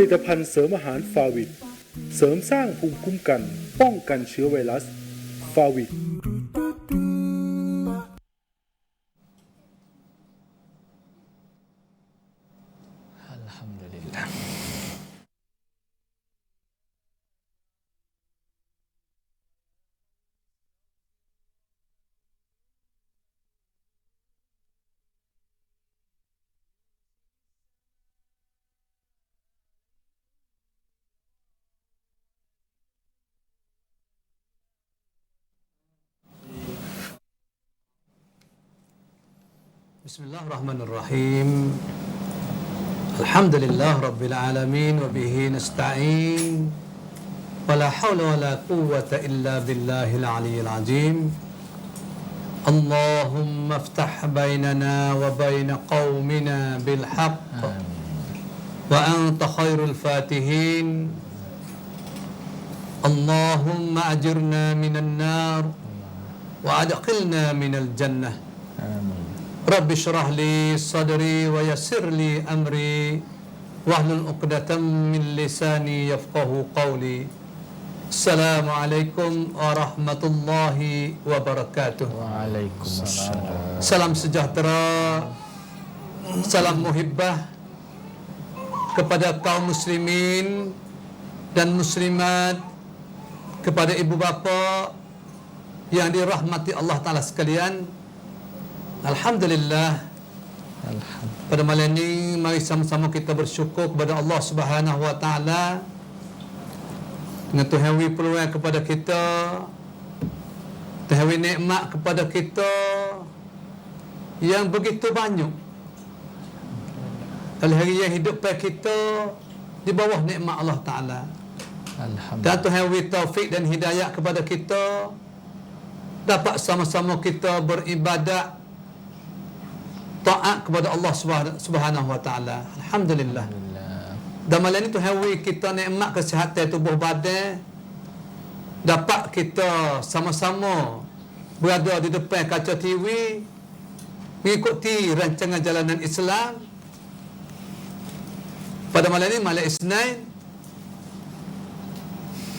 ผลิตภัณฑ์เสริมอาหารฟาวิดเสริมสร้างภูมิคุ้มกัน ป้องกันเชื้อไวรัส ฟาวิด بسم الله الرحمن الرحيم الحمد لله رب العالمين وبه نستعين ولا حول ولا قوة إلا بالله العلي العظيم اللهم افتح بيننا وبين قومنا بالحق وأنت خير الفاتحين اللهم أجرنا من النار وأدخلنا من الجنة رب Rabbi syrah li sadri wa yassir li amri. Wahlul uqdatan min lisani yafqahu qawli. Assalamualaikum warahmatullahi wabarakatuh Waalaikumsalam. Salam sejahtera. Salam muhibbah Kepada kaum muslimin Dan muslimat Kepada ibu bapa Yang dirahmati Allah Ta'ala sekalian. Alhamdulillah. Alhamdulillah. pada malam ini mari sama-sama kita bersyukur kepada Allah Subhanahu Wa Taala. Dengan Tuhan wi peluang kepada kita. Tuhan wi nikmat kepada kita yang begitu banyak. Hari yang hidup pada kita di bawah nikmat Allah Taala. Dan. Tuhan wi taufik dan hidayah kepada kita. Dapat sama-sama kita beribadat taat kepada Allah Subhanahu- wa taala. Alhamdulillah. Dan malam ni Tuhan wi kita nikmat kesihatan tubuh badan dapat kita sama-sama berada di depan kaca TV mengikuti rancangan jalanan Islam pada malam ini malam Isnin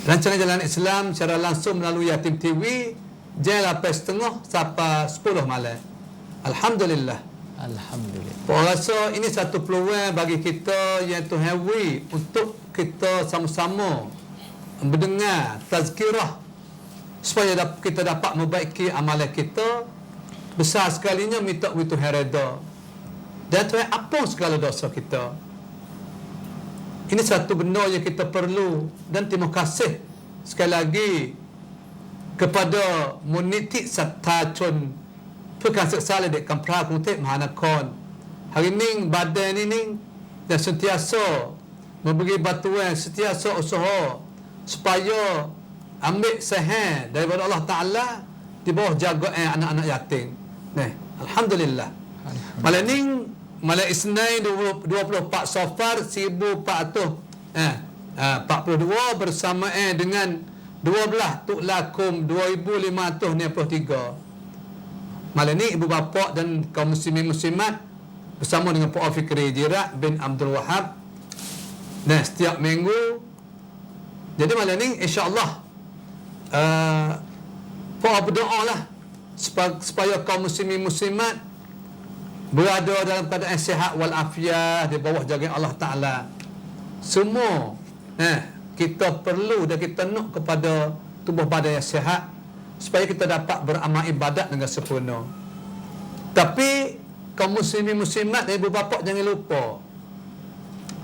rancangan jalanan Islam secara langsung melalui Yatim TV jam 8.30 sampai 10 malam Alhamdulillah Alhamdulillah. Rasa ini satu peluang bagi kita yang Tuhan beri untuk kita sama-sama mendengar tazkirah supaya kita dapat membaiki amalan kita. Besar sekalinya minta Tuhan reda. Dan Tuhan apa segala dosa kita. Ini satu benda yang kita perlu. Dan terima kasih sekali lagi kepada Muniti Satachun เพื่อการศึกษาและเด็กกำพร้ากรุงเทพมหานคร hari ini badan ini dan sentiasa memberi bantuan sentiasa usaha supaya ambil sehat daripada Allah Ta'ala di bawah jagaan anak-anak yatim. Nah, Alhamdulillah. Malam ni malam Isnin 20 24 Safar 1400 eh, eh 42 bersamaan dengan 12 Tuklakum 2593. Malam ni ibu bapa dan kaum muslimin muslimat bersama dengan Pak Fikri Jirak bin Abdul Wahab. Dan setiap minggu. Jadi malam ni insya-Allah uh, Pak berdoa lah supaya, kaum muslimin muslimat berada dalam keadaan sihat wal afiat di bawah jagaan Allah Taala. Semua eh kita perlu dan kita nak kepada tubuh badan yang sihat supaya kita dapat beramal ibadat dengan sempurna. Tapi kaum muslimin muslimat dan ibu bapa jangan lupa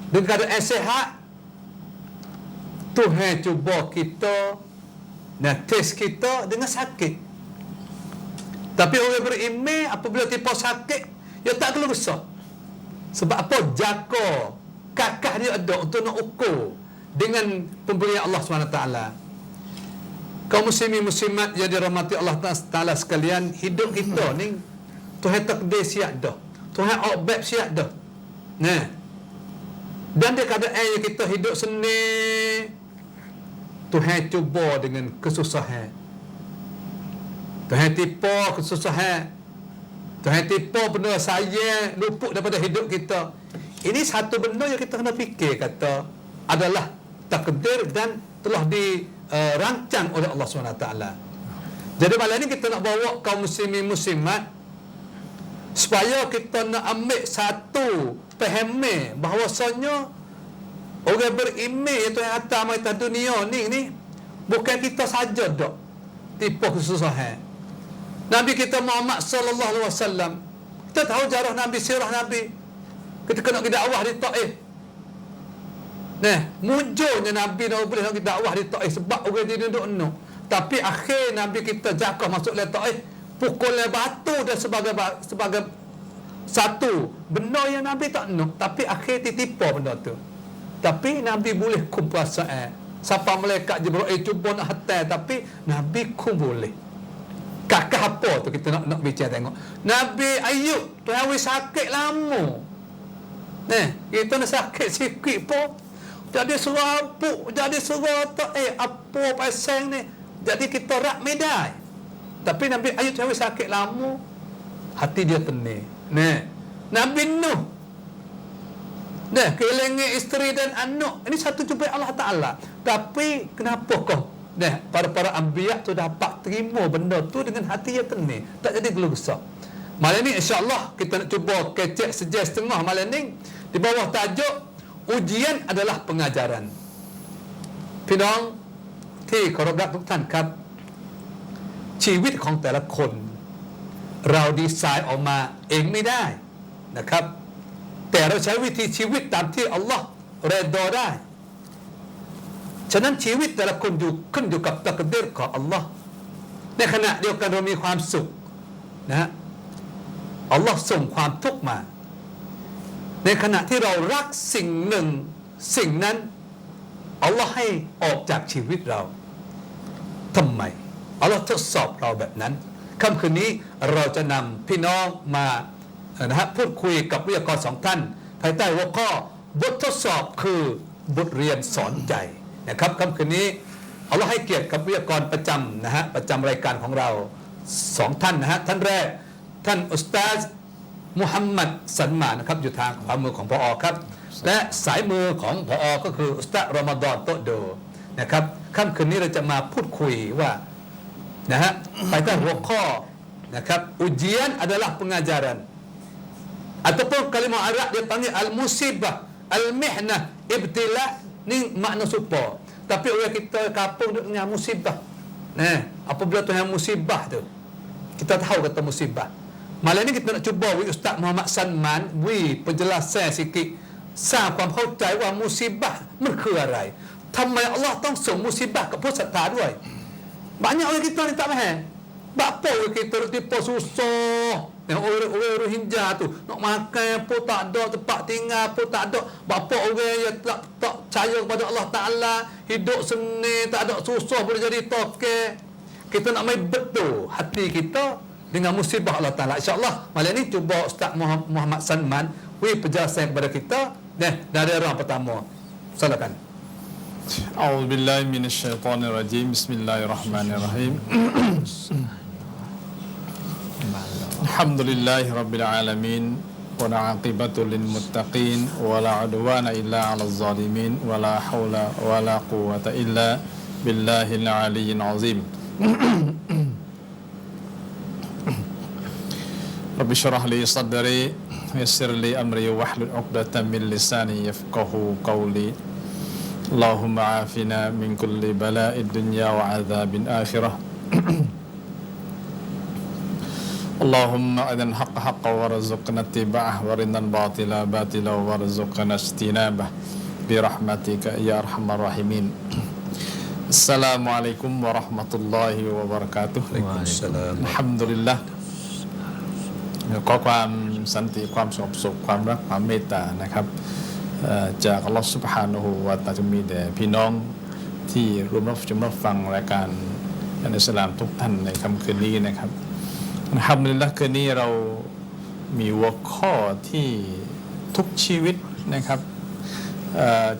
dengan keadaan sihat Tuhan cuba kita dan test kita dengan sakit. Tapi orang beriman apabila tipu sakit, dia tak perlu besar. Sebab apa? Jaka, kakak dia ada untuk nak ukur dengan pemberian Allah SWT. Kaum muslimin muslimat yang dirahmati Allah Taala sekalian, hidup kita ni Tuhan takdir siap dah. Tuhan obat siap dah. Nah. Dan dia keadaan yang kita hidup seni Tuhan cuba dengan kesusahan. Tuhan tipu kesusahan. Tuhan tipu benda saya luput daripada hidup kita. ini satu benda yang kita kena fikir kata adalah takdir dan telah dirancang oleh Allah SWT. Jadi malam ni kita nak bawa kaum muslimin muslimat supaya kita nak ambil satu pahami bahawasanya orang beriman itu yang atas mata dunia ni ni bukan kita saja dok tipu kesusahan. Nabi kita Muhammad sallallahu alaihi wasallam kita tahu jarah Nabi sirah Nabi ketika nak dakwah di Taif. Nah, mujurnya Nabi nak boleh nak dakwah di Taif sebab orang dia duduk no. Tapi akhir Nabi kita jakah masuk le Taif pukul batu dan sebagai ba- sebagai satu benda yang Nabi tak nak tapi akhir ditipu benda tu. Tapi Nabi boleh kumpasaan. Siapa malaikat Jibril cuba nak hatai tapi Nabi ku boleh. Kakak apa tu kita nak nak bicara tengok. Nabi Ayub wis sakit lama. Nah, kita nak sakit sikit pun jadi serabut, jadi serata eh apa pasang ni. Jadi kita rak medai. Tapi Nabi Ayub wis sakit lama. Hati dia tenang. Nah, Nabi Nuh Nah, kehilangan isteri dan anak. Ini satu cubaan Allah Ta'ala. Tapi, kenapa kau? Nah, para-para ambiyak tu dapat terima benda tu dengan hati yang tenang. Tak jadi gelu besar. Malam ni, insyaAllah, kita nak cuba kecek sejak setengah malam ni. Di bawah tajuk, ujian adalah pengajaran. พี่น้องที่เคารพรักทุกท่านครับ ชีวิตของแต่ละคน เราดีไซน์ออกมาเองไม่ได้นะครับ แต่เราใช้วิธีชีวิตตามที่อัลลอฮ์เรดดอได้ ฉะนั้นชีวิตแต่ละคนอยู่ขึ้นอยู่กับตักดีรของอัลลอฮ์ในขณะเดียวกันเรามีความสุขนะอัลลอฮ์ส่งความทุกข์มา ในขณะที่เรารักสิ่งหนึ่ง สิ่งนั้นอัลลอฮ์ให้ออกจากชีวิตเราทำไมอัลลอฮ์ทดสอบเราแบบนั้นค่ำคืนนี้เราจะนำพี่น้องมานะฮะพูดคุยกับวิทยากรสองท่าน ภายใต้หัวข้อบททดสอบคือบทเรียนสอนใจนะครับค่ำคืนนี้อัลลอฮ์ให้เกียรติกับวิทยากรประจำนะฮะประจำรายการของเราสองท่านนะฮะท่านแรกท่านอุสตาซ มุฮัมมัดสันมานะครับอยู่ทางขวามือของพออครับ และสายมือของพออก็คืออุสตารอมฎอนโตะโดนะครับค่ำคืนนี้เราจะมาพูดคุยว่านะฮะภายใต้หัวข้อนะครับ ujian adalah pengajaran ataupun kalimah Arab dia panggil al-musibah al-mihnah ibtila ni makna serupa tapi orang kita kampung duk dengan musibah nah apabila Tuhan musibah tu kita tahu kata musibah malam ni kita nak cuba wi Ustaz Muhammad Sanman wi penjelasan sikit สร้างความเข้าใจว่ามุสิบะห์มันคืออะไรทำไมอัลลอฮ์ต้องส่งมุสิบะห์กับผู้ศรัทธาด้วย banyak orang kita ni tak faham Bapa orang kita duk tipu susah yang orang orang Rohingya tu nak makan pun tak ada tempat tinggal pun tak ada bapa orang yang tak tak percaya kepada Allah Taala hidup seni tak ada susah boleh jadi toke kita nak main betul hati kita dengan musibah Allah Taala insyaallah malam ni cuba Ustaz Muhammad Muhammad Sanman wi penjelasan kepada kita nah dari orang pertama silakan أعوذ بالله من الشيطان الرجيم بسم الله الرحمن الرحيم الحمد لله رب العالمين والعاقبة للمتقين ولا عدوان إلا على الظالمين ولا حول ولا قوة إلا بالله العلي العظيم رب اشرح لي صدري ويسر لي أمري واحلل عقدة من لساني يفقه قولي. اللهم عافنا من كل بلاء الدنيا وعذاب الآخرة. اللهم أذن حق حق وارزقنا اتباعه وارنا الباطل باطلا وارزقنا اجتنابه. برحمتك يا أرحم الراحمين. السلام عليكم ورحمة الله وبركاته. الحمد لله. ขอความสันติความสงบสุขความรักความเมตตานะครับจากอัลลอฮฺสุบฮานะฮูวะตาจะมีแด่พี่น้องที่รวมรับชมรับฟังรายการอันอิสลามทุกท่านในค่ำคืนนี้นะครับอัลฮัมดุลิลละคืนนี้เรามีหัวข้อที่ทุกชีวิตนะครับ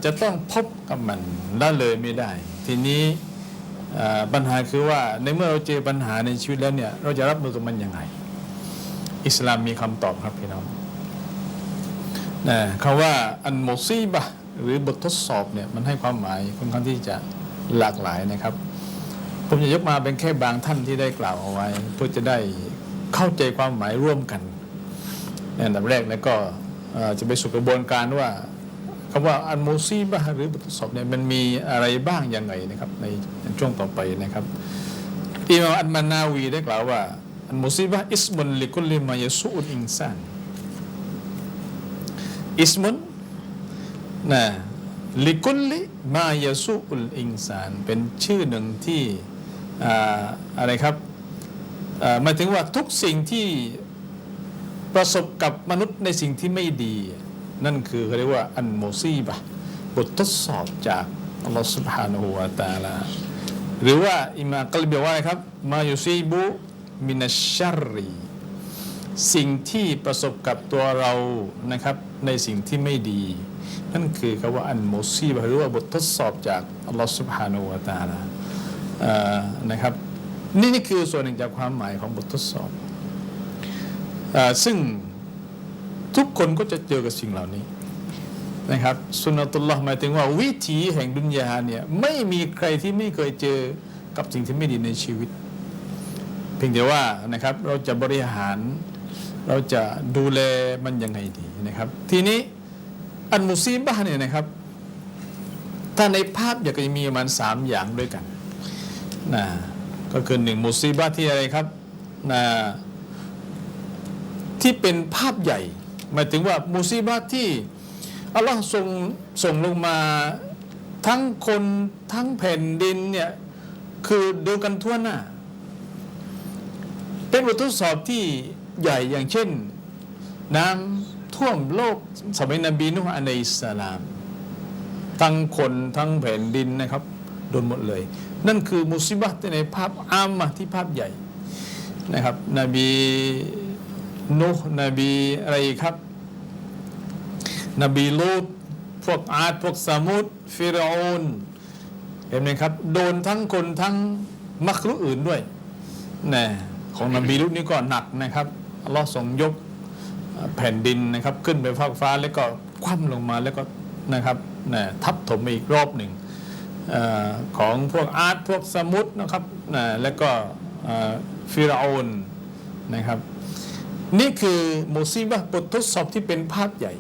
จะต้องพบกับมันละเลยไม่ได้ ทีนี้ปัญหาคือว่าในเมื่อเราเจอปัญหาในชีวิตแล้วเนี่ยเราจะรับมือกับมันยังไง อิสลามมีคำตอบครับพี่น้องนะคำว่าอันโมซีบะหรือบททดสอบเนี่ยมันให้ความหมายค่อนข้างที่จะหลากหลายนะครับ ผมจะยกมาเป็นแค่บางท่านที่ได้กล่าวเอาไว้ เพื่อจะได้เข้าใจความหมายร่วมกันอันดับแรกแล้วก็จะไปสู่กระบวนการว่าคำว่าอันโมซีบะหรือบททดสอบเนี่ยมันมีอะไรบ้างยังไงนะครับในช่วงต่อไปนะครับอิมามอัลมานาวีได้กล่าวว่า อันมุซีบะอิสมุนลิกุลิมายสูอุนอิงซานอิสมุนนะลิกุลิมายสูอุนอิงซาน เป็นชื่อหนึ่งที่อะไรครับหมายถึงว่าทุกสิ่งที่ประสบกับมนุษย์ในสิ่งที่ไม่ดี นั่นคือเขาเรียกว่าอันโมซีบะบททดสอบจากอัลลอฮฺ سبحانه และ تعالى หรือว่าอิมากลยบอกว่าอะไรครับ มายุซีบุ มินชชรีสิ่งที่ประสบกับตัวเรานะครับในสิ่งที่ไม่ดี นั่นคือคำว่าอันโมซีหรือว่าบททดสอบจากอัลลอฮฺสุบฮานุวาตาลานะครับนี่นี่คือส่วนหนึ่งจากความหมายของบททดสอบอซึ่งทุกคนก็จะเจอกับสิ่งเหล่านี้นะครับสุนัตุลลอฮ์หมายถึงว่าวิถีแห่งดุนยาเนี่ยไม่มีใครที่ไม่เคยเจอกับสิ่งที่ไม่ดีในชีวิต พียงแต่ว่านะครับเราจะบริหาร เราจะดูแลมันยังไงดีนะครับ ทีนี้อันมุซีบะห์เนี่ยนะครับ ถ้าในภาพอยากจะมีประมาณสามอย่างด้วยกันนะก็คือหนึ่งมุซีบะห์ที่อะไรครับนะที่เป็นภาพใหญ่หมายถึงว่ามุซีบะห์ที่อัลลอฮ์ทรงส่งลงมาทั้งคนทั้งแผ่นดินเนี่ยคือดูกันทั่วหน้า เป็นบททดสอบที่ใหญ่อย่างเช่น น้ำท่วมโลกสมัยนบีนุฮ์อะลัยฮิสลาม ทั้งคนทั้งแผ่นดินนะครับโดนหมดเลย นั่นคือมุสิบะห์ที่ในภาพอามะที่ภาพใหญ่นะครับนบีนุฮ์นบีอะไรครับ นบีลูตพวกอาดพวกสมุดฟิรอานเห็นไหมครับ โดนทั้งคนทั้งมักรุอื่นด้วยนะ ของนบีลูตนี่ก็หนักนะครับอลอฮ์ทรงยกแผ่นดินนะครับขึ้นไปฟากฟ้าแล้วก็คว่ำลงมาแล้วก็นะครับนะทับถมอีกรอบหนึ่งอของพวกอาร์ตพวกสมุทรนะครับนะแล้วก็ฟิรเอนนะครับ นี่คือมุซีบะบททดสอบที่เป็นภาพใหญ่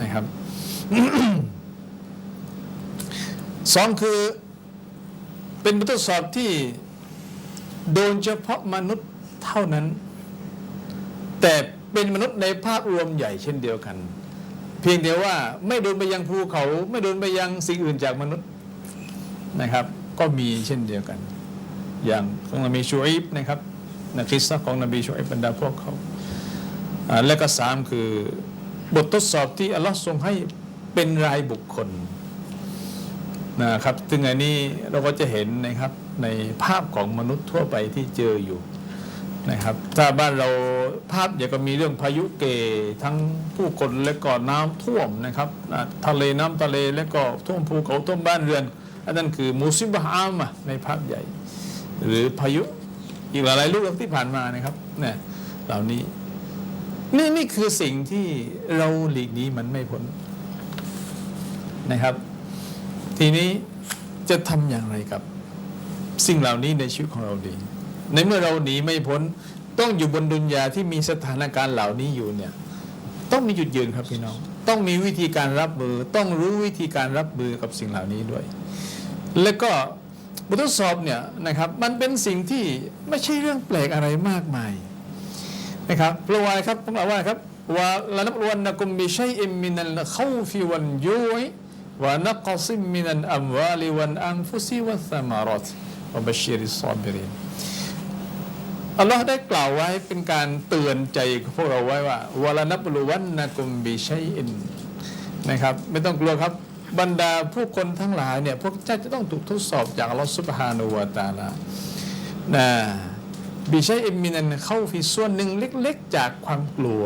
นะครับสองคือเป็นบททดสอบที่ โดนเฉพาะมนุษย์เท่านั้น แต่เป็นมนุษย์ในภาพรวมใหญ่เช่นเดียวกัน เพียงแต่ว่าไม่โดนไปยังภูเขา ไม่โดนไปยังสิ่งอื่นจากมนุษย์นะครับ ก็มีเช่นเดียวกัน อย่างของนบีชูอิบนะครับนะคริสต์ของนบีชูอิบบรรดาพวกเขาและก็สามคือบททดสอบที่อัลลอฮ์ทรงให้เป็นรายบุคคล นะครับซึ่งอันนี้เราก็จะเห็นนะครับในภาพของมนุษย์ทั่วไปที่เจออยู่นะครับถ้าบ้านเราภาพเดี๋ยวก็มีเรื่องพายุเกทั้งผู้คนและก็น้ำท่วมนะครับทะเลน้ำทะเลและก็ท่วมภูเขาท่วมบ้านเรือนอันนั้นคือมูซิบะฮามะในภาพใหญ่ หรือพายุอีกหลายๆลูกที่ผ่านมานะครับเนี่ยเหล่านี้นี่นี่คือสิ่งที่เราหลีกหนี้มันไม่พ้นนะครับ ทีนี้จะทำอย่างไรกับ สิ่งเหล่านี้ในชีวิตของเราดี ในเมื่อเราหนีไม่พ้นต้องอยู่บนดุนยาที่มีสถานการณ์เหล่านี้อยู่เนี่ย ต้องมีจุดยืนครับพี่น้อง ต้องมีวิธีการรับมือ ต้องรู้วิธีการรับมือกับสิ่งเหล่านี้ด้วย แล้วก็บททดสอบเนี่ยนะครับมันเป็นสิ่งที่ไม่ใช่เรื่องแปลกอะไรมากมายนะครับเพราะว่าครับผมบอกว่าครับว่าละนับวันนะกุมบิชัยอิมมินัลข้าฟิวันยูอิ วะนักซิมมินัลอัมวาลิวันอันฟุซิวัสมารอตวะบัชชิริสซอบิรินอัลลอฮ์ได้กล่าวไว้เป็นการเตือนใจพวกเราไว้ว่าวะละนับวันนะกุมบิชัยอินนะครับ ไม่ต้องกลัวครับบรรดาผู้คนทั้งหลายเนี่ยพวกเจ้าจะต้องถูกทดสอบจากอัลลอฮ์ซุบฮานุวะตะอาลานะบิชัยอิมมินันเข้าฟีส่วนหนึ่งเล็ก ๆ จากความกลัว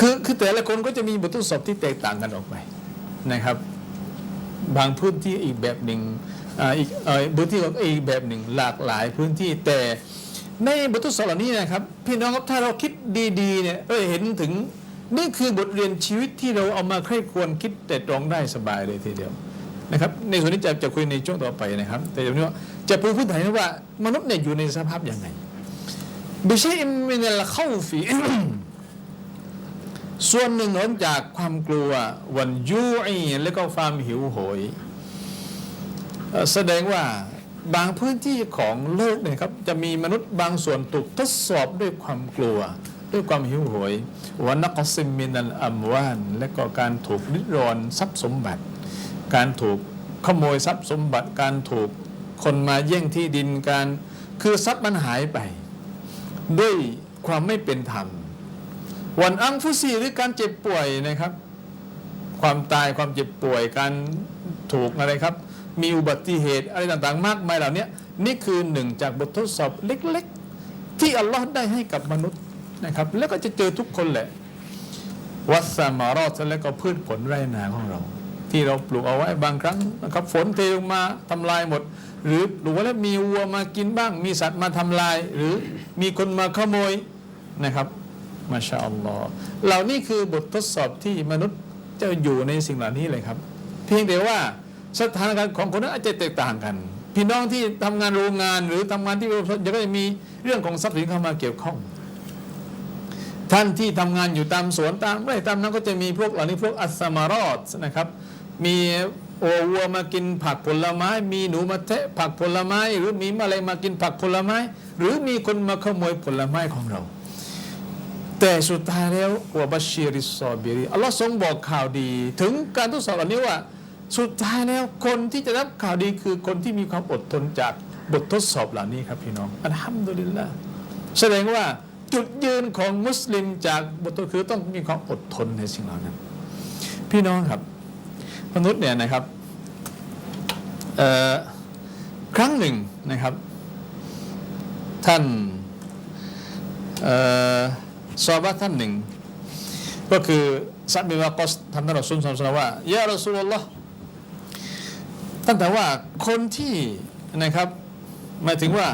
คือคือแต่ละคนก็จะมีบททดสอบที่แตกต่างกันออกไปนะครับ บางพื้นที่อีกแบบหนึ่งอ่าอีกพื้นที่ก็อีกแบบหนึ่งหลากหลายพื้นที่แต่ในบททดสอบเหล่านี้นะครับ พี่น้องครับถ้าเราคิดดีๆเนี่ยเราจะเห็นถึงนี่คือบทเรียนชีวิตที่เราเอามาใคร่ควรคิดแต่ตรองได้สบายเลยทีเดียวนะครับในส่วนนี้จะจะคุยในช่วงต่อไปนะครับ แต่เดี๋ยวนี้ว่าจะปูดพื้นฐานว่ามนุษย์เนี่ยอยู่ในสภาพอย่างไงบิชัยมินัลเข้าฟี ส่วนหนึ่งนจากความกลัววันยูอีและก็ความหิวโหย แสดงว่าบางพื้นที่ของโลกเนี่ยครับจะมีมนุษย์บางส่วนถูกทดสอบด้วยความกลัว ด้วยความหิวโหยวันนักซิมมินัลอัมวานและก็การถูกริดรอนทรัพย์สมบัติ การถูกขโมยทรัพย์สมบัติ การถูกคนมาแย่งที่ดินการ คือทรัพย์มันหายไป ด้วยความไม่เป็นธรรม วันอังฟุซีหรือการเจ็บป่วยนะครับ ความตายความเจ็บป่วยการถูกอะไรครับ มีอุบัติเหตุอะไรต่างๆ มากมายเหล่านี้นี่คือหนึ่งจากบททดสอบเล็กๆ ที่อัลลอฮ์ได้ให้กับมนุษย์นะครับ แล้วก็จะเจอทุกคนแหละ วัสมารอดแล้วก็พืชผลไร่นาของเรา ที่เราปลูกเอาไว้บางครั้งนะครับ ฝนเทลงมาทำลายหมด หรือปลูกไว้แล้วมีวัวมากินบ้าง มีสัตว์มาทำลาย หรือมีคนมาขโมยนะครับ มาชาอัลลอฮ์เหล่านี้คือบททดสอบที่มนุษย์จะอยู่ในสิ่งเหล่านี้เลยครับ เพียงแต่ว่าสถานการณ์ของคนนั้นอาจจะแตกต่างกัน พี่น้องที่ทำงานโรงงานหรือทำงานที่บริษัทจะก็จะมีเรื่องของทรัพย์สินเข้ามาเกี่ยวข้อง ท่านที่ทำงานอยู่ตามสวนตามไร่ตามนั้นก็จะมีพวกเหล่านี้พวกอัสสมารอดนะครับ มีโอวัวมากินผักผลไม้ มีหนูมาเทะผักผลไม้ หรือมีอะไรมากินผักผลไม้ หรือมีคนมาขโมยผลไม้ของเรา แต่สุดท้ายแล้ววบัชชีริสซอบิรีอัลลอฮ์ทรงบอกข่าวดี ถึงการทดสอบเหล่านี้ว่า สุดท้ายแล้วคนที่จะรับข่าวดีคือคนที่มีความอดทนจากบททดสอบเหล่านี้ครับพี่น้องอัลฮัมดุลิลละแสดงว่าจุดยืนของมุสลิมจากบททดคือต้องมีความอดทนในสิ่งเหล่านั้น พี่น้องครับ มนุษย์เนี่ยนะครับครั้งหนึ่งนะครับ ท่านเอ่อ ซอบะท่านหนึ่ง ก็คือซัดบินวากอสทำท่านรอซูลสอนว่ายารอซูลลอฮ์ท่านถามว่าคนที่นะครับหมายถึงว่า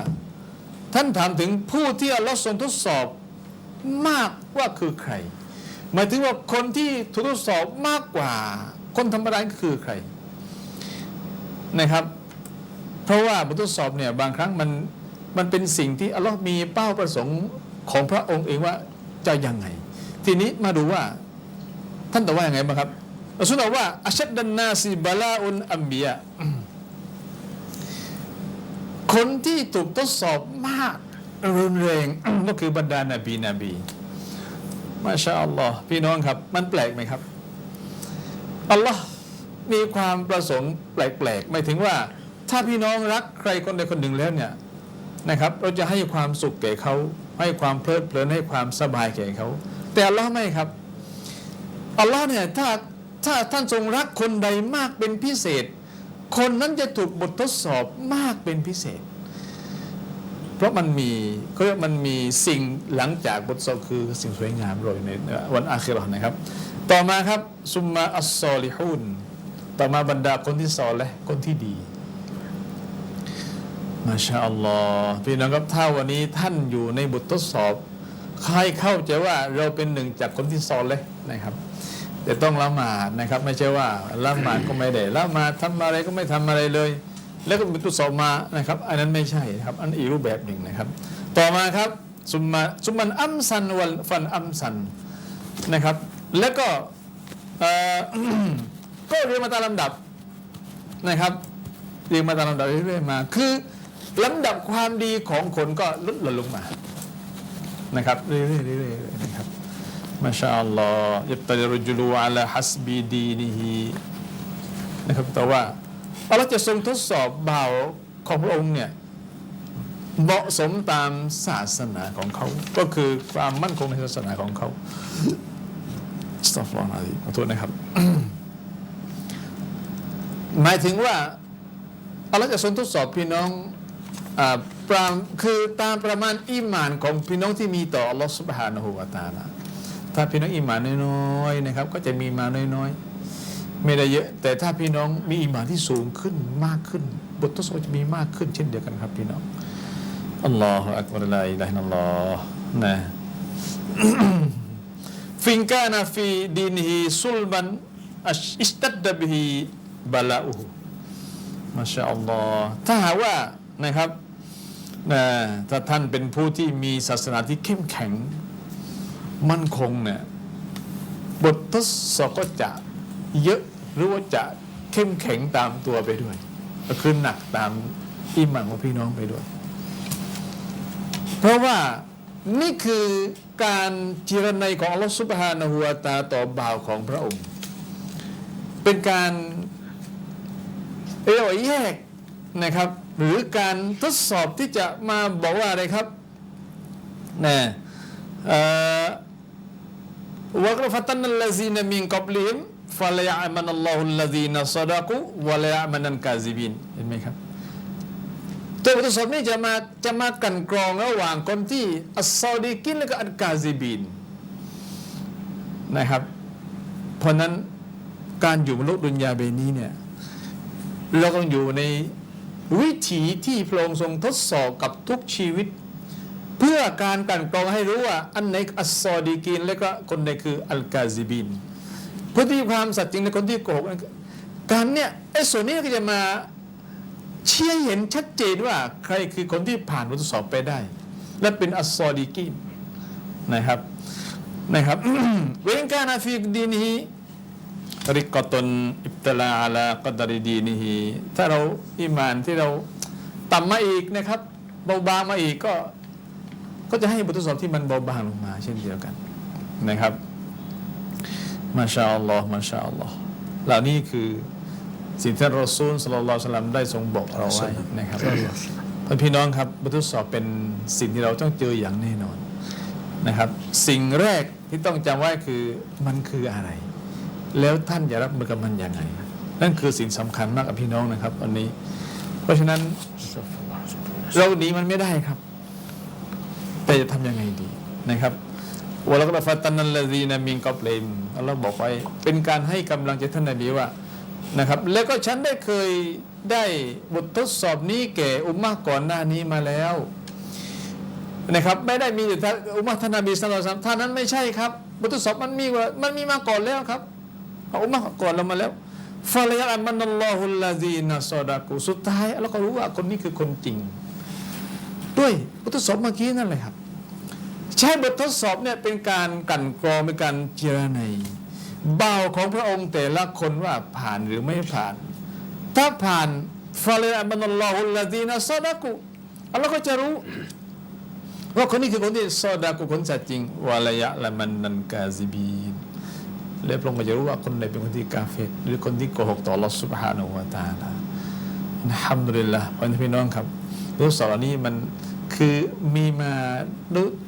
ท่านถามถึงผู้ที่อัลลอฮ์ทรงทดสอบมากว่าคือใคร หมายถึงว่าคนที่ถูกทดสอบมากกว่า คนธรรมดาคือใครนะครับ เพราะว่าบททดสอบเนี่ยบางครั้งมันมันเป็นสิ่งที่อัลลอฮ์มีเป้าประสงค์ของพระองค์เองว่า จะยังไง ทีนี้มาดูว่า ท่านตอบว่าย่างไงบ้างครับรอซูลบอกว่าอัชดดันนาซิบาลาอุนอัมบียะคนที่ถูกทดสอบมากรุนแรงก็คือบรรดานาบีนบีมาชาอัลลอฮ์พี่น้องครับ มันแปลกไหมครับอัลลอฮ์มีความประสงค์แปลกๆหมายถึงว่า ถ้าพี่น้องรักใครคนใดคนหนึ่งแล้วเนี่ยนะครับ เราจะให้ความสุขแก่เขา ให้ความเพลิดเพลินให้ความสบายแก่เขา แต่อัลลอฮ์ไม่ครับอัลลอฮ์เนี่ยถ้าถ้าท่านทรงรักคนใดมากเป็นพิเศษ คนนั้นจะถูกบททดสอบมากเป็นพิเศษ เพราะมันมีเขาเรียกมันมีสิ่งหลังจากบทสอบคือสิ่งสวยงามโรยในวันอาคิราะห์นะครับ ต่อมาครับซุมมาอัสซอลิฮูนต่อมาบรรดาคนที่ซอและคนที่ดี มาชาอัลลอฮ์พี่น้องครับถ้าวันนี้ท่านอยู่ในบททดสอบ ใครเข้าใจว่าเราเป็นหนึ่งจากคนที่ซอนเลยนะครับแต่ต้องละหมาดนะครับ ไม่ใช่ว่าละหมาดก็ไม่ได้ละหมาดทำอะไรก็ไม่ทำอะไรเลย แล้วก็มีทดสอบมานะครับ อันนั้นไม่ใช่ครับ อันอีกรูปแบบหนึ่งนะครับ ต่อมาครับซุมมาซุมมันอัมซันวันฟันอัมซันนะครับ แล้วก็ก็เรียงมาตามลำดับนะครับ เรียงมาตามลำดับเรื่อยๆมา คือ ลำดับความดีของคนก็ลดหลั่นลงมานะครับเรื่อยๆเรื่อยๆนะครับมาชาอัลลอฮ์ยับตะรุจุลูอัลาฮัสบีดีนิฮีนะครับแต่ว่าอัลลอฮ์จะทรงทดสอบบ่าวของพระองค์เนี่ยเหมาะสมตามศาสนาของเขา ก็คือความมั่นคงในศาสนาของเขาสตัฟรอนอะไรขอโทษนะครับ หมายถึงว่าอัลลอฮ์จะทรงทดสอบพี่น้องอา ปรามคือตามประมาณอิมานของพี่น้องที่มีต่ออัลลอฮฺสุบฮานะฮูวาตาลาถ้าพี่น้องอิมานน้อยๆนะครับ ก็จะมีมาน้อยๆ ไม่ได้เยอะ แต่ถ้าพี่น้องมีอิมานที่สูงขึ้นมากขึ้น บททดสอบจะมีมากขึ้นเช่นเดียวกันครับพี่น้องอัลลอฮฺอักบาร์ลาอิลาฮิลลอฮนะฟิงกานาฟีดินฮีซุลบันอิสตัดดบฮีบาลาอูมาชาอัลลอฮ์ถ้าหากว่านะครับ นะถ้าท่านเป็นผู้ที่มีศาสนาที่เข้มแข็งมั่นคงเนี่ยบททดสอบก็จะเยอะหรือว่าจะเข้มแข็งตามตัวไปด้วย ก็คือหนักตามอิหมันของพี่น้องไปด้วย เพราะว่านี่คือการจิรนัยของอัลลอฮฺสุบฮานะฮูวาตาต่อบ่าวของพระองค์ เป็นการเรียกว่าแยกนะครับ หรือการทดสอบที่จะมาบอกว่าอะไรครับนะวกรฟัตันัลลซีนมินกับลิมฟะลยะมันอัลลอฮุลลซีนซะดะกุวะลยะมันนันกาซิบินเห็นไหมครับตัวบทดสอบนี้จะมาจะมากันกรองระหว่างคนที่อัสซอดีกินและก็อัลกาซิบินนะครับ เพราะนั้นการอยู่บนโลกดุนยาเบนี้เนี่ยเราต้องอยู่ใน วิถีที่พระองค์ทรงทดสอบกับทุกชีวิต เพื่อการกันกรองให้รู้ว่าอันไหนอัสซอดีกินและก็คนใดคืออัลกาซิบินผู้ที่ความสัตย์จริงในคนที่โกหกการเนี่ยไอ้ส่วนนี้ก็จะมาเชี่ยเห็นชัดเจนว่าใครคือคนที่ผ่านบททดสอบไปได้ และเป็นอัสซอดีกีนนะครับนะครับเวนกานาฟิกดีนี ริกตนอิบตลาลากดริดีนีฮีถ้าเราอิมานที่เราต่ำมาอีกนะครับ เบาบางมาอีกก็ ก็จะให้บททดสอบที่มันเบาบางลงมา เช่นเดียวกันนะครับมาชาอัลลอฮ์มาชาอัลลอฮ์เหล่านี้คือสิ่งที่รอซูลสลลัลลอฮุอะลัยฮิวะสัลลัมได้ทรงบอกเราไว้นะครับท่านพี่น้องครับบททดสอบเป็นสิ่งที่เราต้องเจออย่างแน่นอนนะครับ สิ่งแรกที่ต้องจำไว้คือมันคืออะไร แล้วท่านจะรับมือกับมันอย่างไง นั่นคือสิ่งสำคัญมากกับพี่น้องนะครับวันนี้ เพราะฉะนั้นเราหนีมันไม่ได้ครับ แต่จะทำยังไงดีนะครับวะลักดฟัตันนัลลซีนามินกับเลมอัลลอฮ์บอกไว้เป็นการให้กำลังใจท่านนบีว่านะครับ แล้วก็ฉันได้เคยได้บททดสอบนี้แก่อุมมะก่อนหน้านี้มาแล้วนะครับไม่ได้มีแต่อุมมะท่านนบีสุลต่านท่านนั้นไม่ใช่ครับบททดสอบมันมีว่ามันมีมาก่อนแล้วครับ เอาอุมมะก่อนเรามาแล้วฟาลยะมันอัลลอฮุลลาซีนัสดากุสุดท้ายเราก็รู้ว่าคนนี้คือคนจริง ด้วยบททดสอบเมื่อกี้นั่นเลยครับ ใช้บททดสอบเนี่ยเป็นการกั่นกรองเป็นการเจรไนยบ่าของพระองค์แต่ละคนว่าผ่านหรือไม่ผ่าน ถ้าผ่านฟาเลอัมันอัลลอฮุลลาดีนะซอดากุอัลลอฮ์ก็จะรู้ว่าคนนี้คือคนที่ซอดากุคนสัตย์จริงวาลยะละมันนันกาซิบี เล้วพระองก็จะรู้ว่าคนไหนเป็นคนที่กาเฟตหรือคนที่โกหกต่อลอสุบฮานุวตาละนะฮัมดุลิลละพ่อพี่น้องครับรู้สอนนี้มันคือมีมา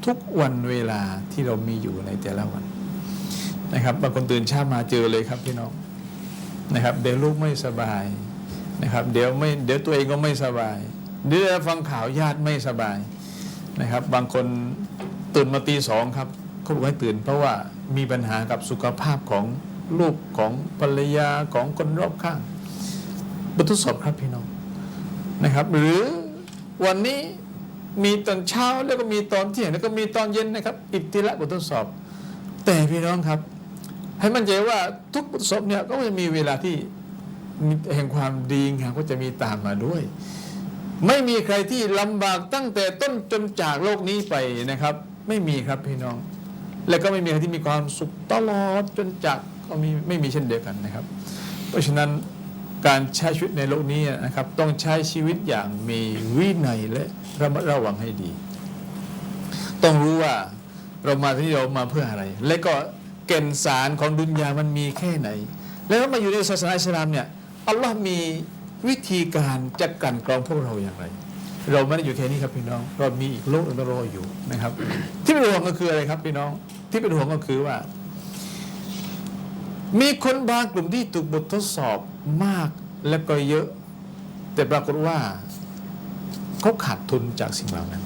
ทุกวันเวลาที่เรามีอยู่ในแต่ละวันนะครับบางคนตื่นเช้ามาเจอเลยครับพี่น้องนะครับ เดี๋ยวลูกไม่สบายนะครับ เดี๋ยวไม่เดี๋ยวตัวเองก็ไม่สบายเดี๋ยวฟังข่าวญาติไม่สบายนะครับ บางคนตื่นมาตีสองครับเขาบอกให้ตื่นเพราะว่า มีปัญหากับสุขภาพของลูกของภรรยาของคนรอบข้างบททดสอบครับพี่น้องนะครับ หรือวันนี้มีตอนเช้าแล้วก็มีตอนเที่ยงแล้วก็มีตอนเย็นนะครับ อิบติละบททดสอบ แต่พี่น้องครับ ให้มั่นใจว่าทุกบททดสอบเนี่ยก็จะมีเวลาที่แห่งความดีงามก็จะมีตามมาด้วย ไม่มีใครที่ลำบากตั้งแต่ต้นจนจากโลกนี้ไปนะครับ ไม่มีครับพี่น้อง และก็ไม่มีใครที่มีความสุขตลอดจนจากก็มีไม่มีเช่นเดียวกันนะครับ เพราะฉะนั้นการใช้ชีวิตในโลกนี้นะครับ ต้องใช้ชีวิตอย่างมีวินัยและระมัดระวังให้ดี ต้องรู้ว่าเรามาที่เรามาเพื่ออะไร และก็แก่นสารของดุนยามันมีแค่ไหน แล้วมาอยู่ในศาสนาอิสลามเนี่ยอัลลอฮ์มีวิธีการจะกลันกรองพวกเราอย่างไร เราไม่ได้อยู่แค่นี้ครับพี่น้อง เรามีอีกโลกหนึงรออยู่นะครับ ที่เป็นห่วงก็คืออะไรครับพี่น้อง ที่เป็นห่วงก็คือว่า มีคนบางกลุ่มที่ถูกบททดสอบมากและก็เยอะ แต่ปรากฏว่าเขาขาดทุนจากสิ่งเหล่านั้น